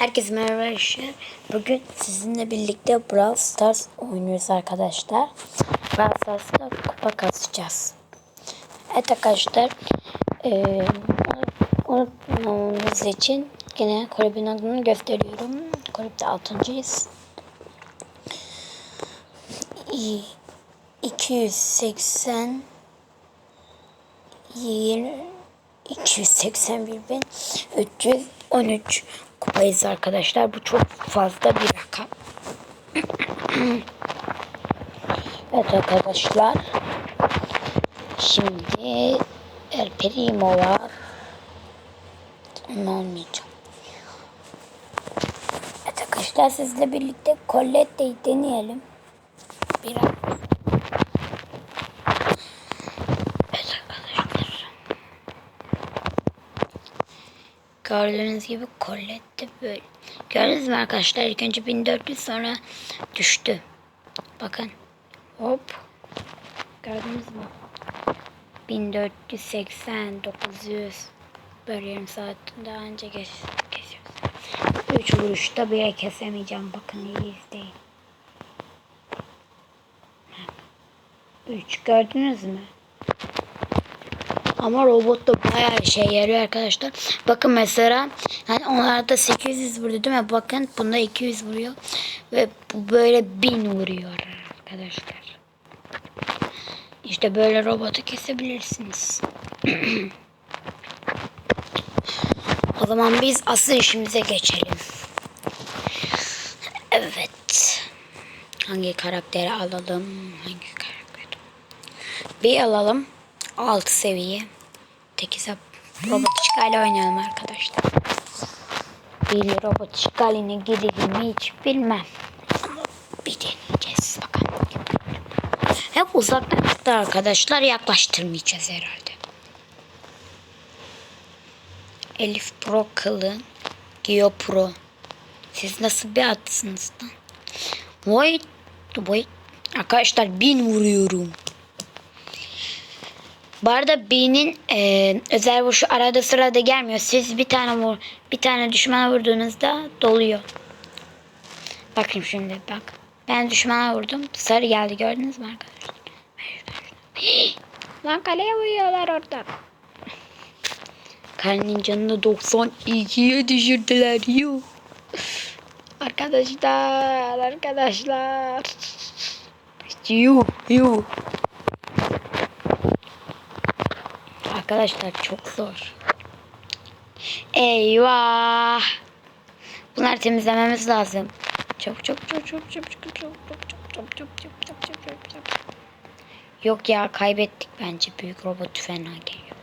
Herkese merhaba arkadaşlar. Bugün sizinle birlikte Brawl Stars oynuyoruz arkadaşlar. Brawl Stars'ta kupa kasacağız. Evet arkadaşlar. Unutmamamız için yine kulübün adını gösteriyorum. Kulüpte 6.'yız. 280 20 281 bin 313 kupayız arkadaşlar. Bu çok fazla bir rakam. evet arkadaşlar. Şimdi El Primo var. Onu olmayacağım. Evet arkadaşlar sizle birlikte Colette'yi deneyelim. Biraz. Evet arkadaşlar. Gördüğünüz gibi Colette böyle. Gördünüz mü arkadaşlar? İlk önce 1400 sonra düştü. Bakın. Hop. Gördünüz mü? 1480, 900. Böyle yarım saat daha önce kes kesiyoruz. 3 vuruşta bile kesemeyeceğim. Bakın iyi izleyin. 3 gördünüz mü? Ama robot da bayağı işe yarıyor arkadaşlar. Bakın mesela yani onlarda 800 vurdu değil mi? Bakın bunda 200 vuruyor. Ve böyle 1000 vuruyor arkadaşlar. İşte böyle robotu kesebilirsiniz. o zaman biz asıl işimize geçelim. Evet. Hangi karakteri alalım? Hangi karakteri? Bir alalım. 6 seviye. Tek hesap robot işgali oynayalım arkadaşlar. Bir robot işgaline girelim mi hiç bilmem. Ama bir deneyeceğiz bakalım. Hep uzaktan çıktı arkadaşlar yaklaştırmayacağız herhalde. Elif Pro kılın. Gio Pro. Siz nasıl bir atsınız lan? Vay, vay. Arkadaşlar bin vuruyorum. Bu arada B'nin e, özel vuruşu arada sırada gelmiyor. Siz bir tane vur, bir tane düşmana vurduğunuzda doluyor. Bakayım şimdi bak. Ben düşmana vurdum. Sarı geldi gördünüz mü arkadaşlar? Lan kaleye vuruyorlar orada. Kalenin canını 92'ye düşürdüler. Yuh. Arkadaşlar, arkadaşlar. Yuh, yuh. Arkadaşlar çok zor. Eyvah. Bunları temizlememiz lazım. Çabuk çabuk çabuk çabuk çabuk çabuk çabuk çabuk çabuk çabuk çabuk çabuk çabuk çabuk çabuk. Yok ya kaybettik bence. Büyük robot fena geliyor.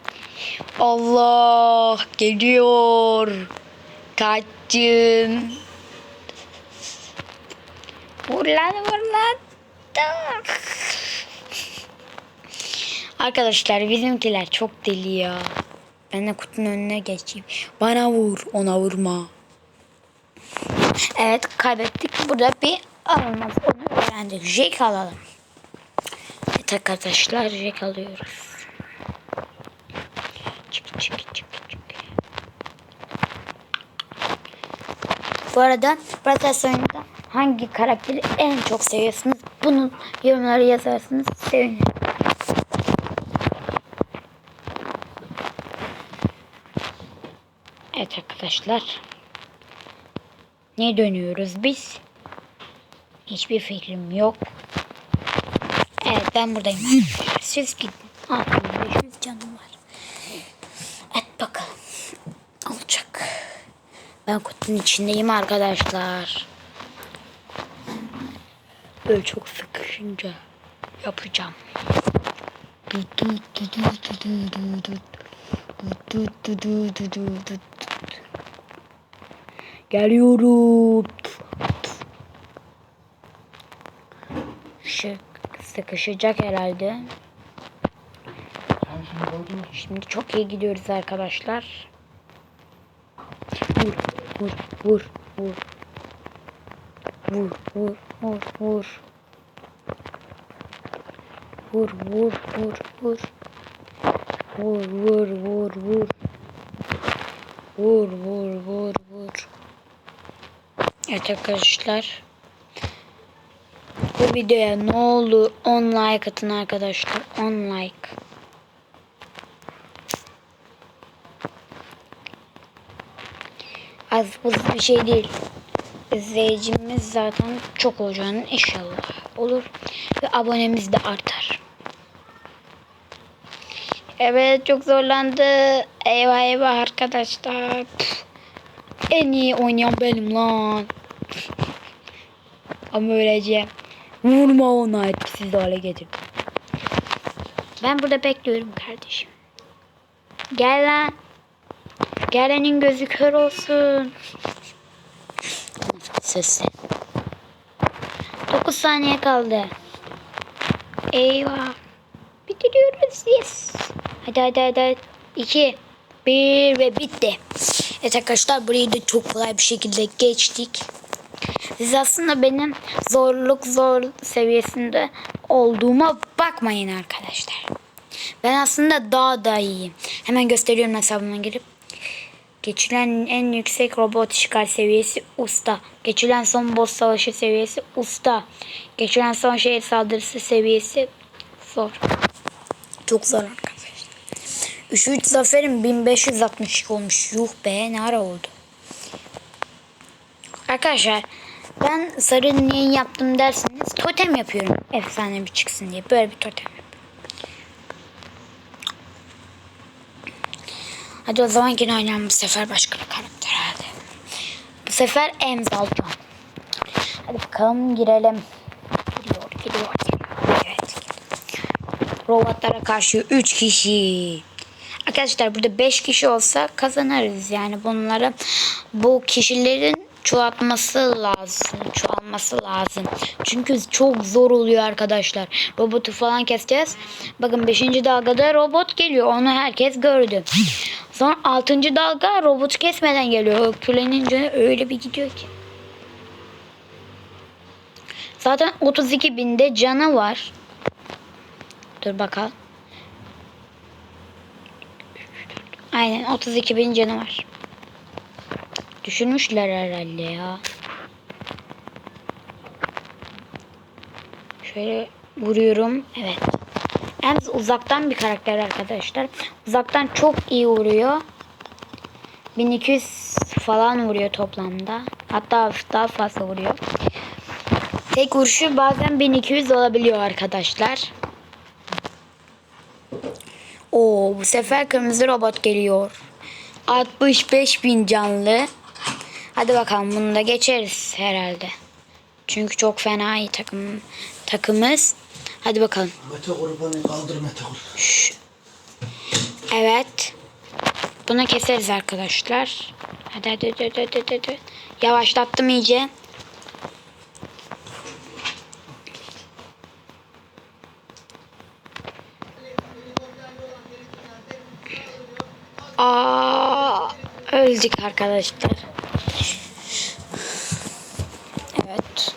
Allah geliyor. Kaçın. Vur lan vur lan. Arkadaşlar bizimkiler çok deli ya. Ben de kutunun önüne geçeyim. Bana vur, ona vurma. Evet kaybettik. Burada bir alınmaz. Onu öğrendik. Jack alalım. Evet arkadaşlar Jack alıyoruz. Çık çık çık çık. Bu arada Bratas oyununda hangi karakteri en çok seviyorsunuz? Bunu yorumlara yazarsanız sevinirim. Evet arkadaşlar. Ne dönüyoruz biz? Hiçbir fikrim yok. Evet ben buradayım. Siz gidin. Aa, 500 canım var. Evet bakalım. Olacak. Ben kutunun içindeyim arkadaşlar. Böyle çok sıkışınca yapacağım. Geliyorum. Şık sıkışacak herhalde. Şimdi çok iyi gidiyoruz arkadaşlar. Vur, vur, vur, vur. Vur, vur, vur, vur. Vur, vur, vur, vur. Vur, vur, vur, vur. Vur, vur, vur, vur. Evet arkadaşlar. Bu videoya ne olur 10 like atın arkadaşlar. 10 like. Az buz bir şey değil. İzleyicimiz zaten çok olacağını inşallah olur. Ve abonemiz de artar. Evet çok zorlandı. Eyvah eyvah arkadaşlar. Püf. En iyi oynayan benim lan. Ama öleceğim. Vurma ona etkisiz hale getirdim. Ben burada bekliyorum kardeşim. Gel lan. Gelenin gözü kör olsun. Sesli. 9 saniye kaldı. Eyvah. Bitiriyoruz. Yes. Hadi hadi hadi. hadi. 2 1 ve bitti. Evet arkadaşlar burayı da çok kolay bir şekilde geçtik. Siz aslında benim zorluk zor seviyesinde olduğuma bakmayın arkadaşlar. Ben aslında daha da iyiyim. Hemen gösteriyorum hesabıma girip. Geçilen en yüksek robot işgal seviyesi usta. Geçilen son boss savaşı seviyesi usta. Geçilen son şehir saldırısı seviyesi zor. Çok zor arkadaşlar. 3-3 zaferim 1562 olmuş. Yuh be ne ara oldu. Arkadaşlar ben sarı niye yaptım derseniz totem yapıyorum. Efsane bir çıksın diye. Böyle bir totem yapıyorum. Hadi o zaman yine oynayalım bu sefer başka bir karakter hadi. Bu sefer alacağım. Hadi bakalım girelim. Giriyor, giriyor. Evet. Robotlara karşı 3 kişi. Arkadaşlar burada 5 kişi olsa kazanırız. Yani bunları bu kişilerin çoğaltması lazım. Çoğalması lazım. Çünkü çok zor oluyor arkadaşlar. Robotu falan keseceğiz. Bakın 5. dalgada robot geliyor. Onu herkes gördü. Sonra 6. dalga robotu kesmeden geliyor. Külenin canı öyle bir gidiyor ki. Zaten 32 binde canı var. Dur bakalım. Aynen 32 bin canı var. Düşünmüşler herhalde ya. Şöyle vuruyorum. Evet. Hem uzaktan bir karakter arkadaşlar. Uzaktan çok iyi vuruyor. 1200 falan vuruyor toplamda. Hatta daha fazla vuruyor. Tek vuruşu bazen 1200 olabiliyor arkadaşlar. Oo bu sefer kırmızı robot geliyor. 65 bin canlı. Hadi bakalım bunu da geçeriz herhalde. Çünkü çok fena iyi takım takımız. Hadi bakalım. Mete kurbanı kaldır Mete kur. Şş. Evet. Bunu keseriz arkadaşlar. Hadi hadi hadi hadi. hadi. Yavaşlattım iyice. Öldük arkadaşlar. Evet.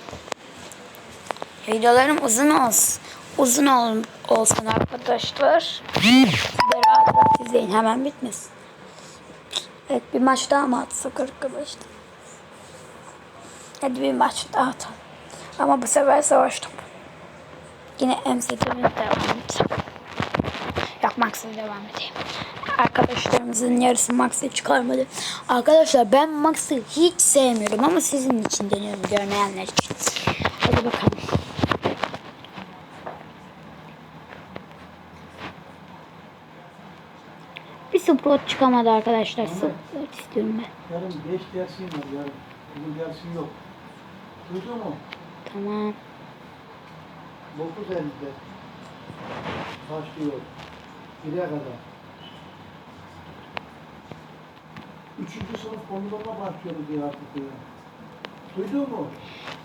Videolarım uzun olsun. Uzun ol, olsun arkadaşlar. Beraber izleyin hemen bitmesin. Evet bir maç daha mı atsak arkadaşlar? Hadi bir maç daha atalım. Ama bu sefer savaş topu. Yine MCT'nin devam edeceğim. Max'e devam edeyim. Arkadaşlarımızın yarısı Max'e çıkarmadı. Arkadaşlar ben Max'ı hiç sevmiyorum ama sizin için deniyorum görmeyenler için. Hadi bakalım. Bir Sprout çıkamadı arkadaşlar. Sprout istiyorum ben. Yarın 5 dersin var yarın. Bugün dersin yok. Duydun mu? Tamam. 9.50'de başlıyor. 1'e kadar. Üçüncü sınıf konularına başlıyoruz diye artık diyor. Duydun mu?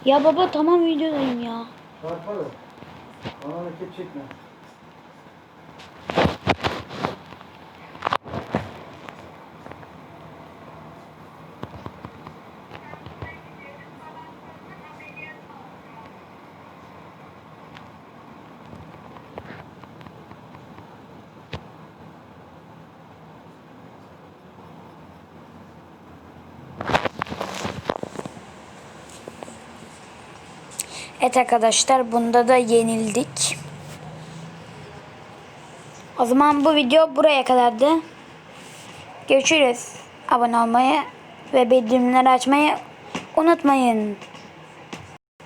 Ya baba tamam videodayım ya. Çarparım. Bana hareket çekme. Evet arkadaşlar bunda da yenildik. O zaman bu video buraya kadardı. Görüşürüz. Abone olmayı ve bildirimleri açmayı unutmayın.